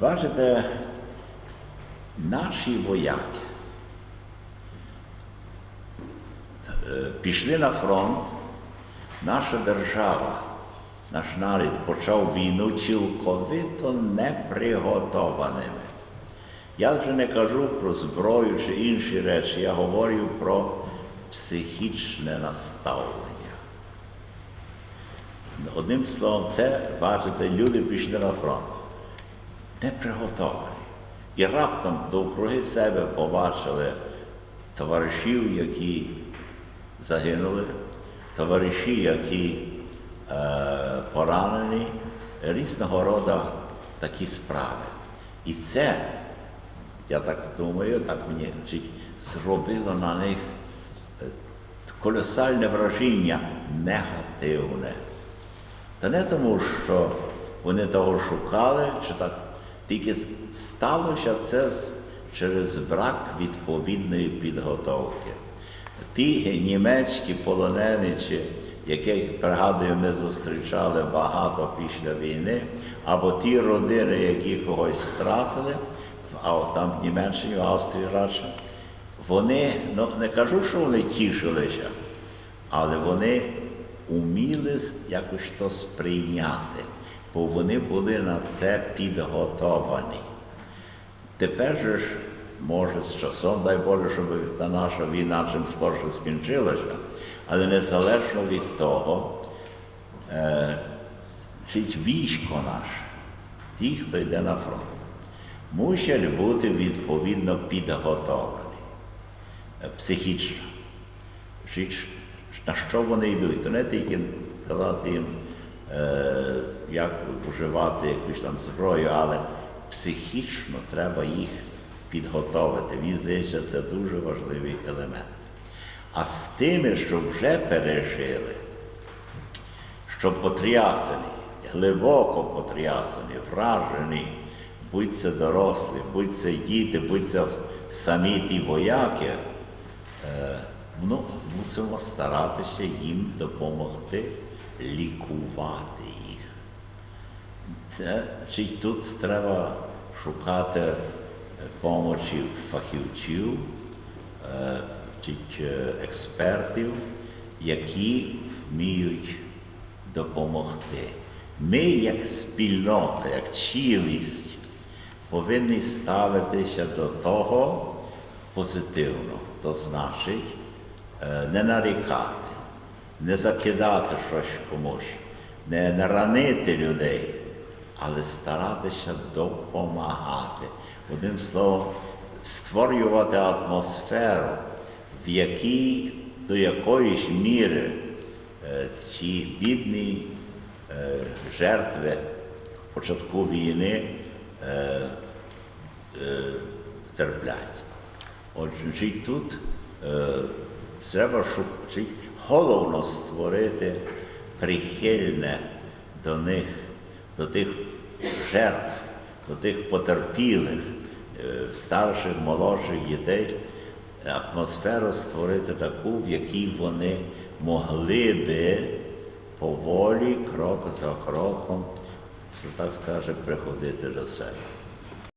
Бачите, наші вояки е, пішли на фронт, наша держава, наш народ почав війну цілковито неприготованими. Я вже не кажу про зброю чи інші речі, я говорю про психічне наставлення. Одним словом, це, бачите, люди пішли на фронт, не приготовані. І раптом довкруги себе побачили товаришів, які загинули, товариші, які е, поранені, різного роду такі справи. І це, я так думаю, так мені значить, зробило на них е, колосальне враження негативне. Та не тому, що вони того шукали, чи так тільки сталося це через брак відповідної підготовки. Ті німецькі полоненичі, яких, пригадую, ми зустрічали багато після війни, або ті родини, які когось стратили, а там в Німеччині, в Австрії радше, вони, ну не кажу, що вони тішилися, але вони уміли якось то сприйняти, бо вони були на це підготовані. Тепер же ж, може, з часом, дай Боже, щоб та наша війна чим скорше скінчилася, але незалежно від того, е, військо наше, ті, хто йде на фронт, мусять бути відповідно підготовлені е, психічно. На що вони йдуть? То не тільки казати їм, як вживати якусь там зброю, але психічно треба їх підготовити. Мені здається, це дуже важливий елемент. А з тими, що вже пережили, що потрясені, глибоко потрясені, вражені, будь це дорослі, будь це діти, будь це самі ті вояки, е, ну, мусимо старатися їм допомогти лікувати їх. Це, чи тут треба шукати е, помочі фахівців, е, чи експертів, які вміють допомогти. Ми, як спільнота, як цілість, повинні ставитися до того позитивно. То значить, е, не нарікати, не закидати щось комусь, не, не ранити людей, але старатися допомагати. Одним словом, створювати атмосферу, в якій до якоїсь міри е, ці бідні е, жертви початку війни е, терплять. Отже, тут треба шукати, головно створити прихильне до них, до тих жертв, до тих потерпілих, е, старших, молодших дітей, атмосферу створити таку, в якій вони могли би поволі, крок за кроком, що так скаже, приходити до себе.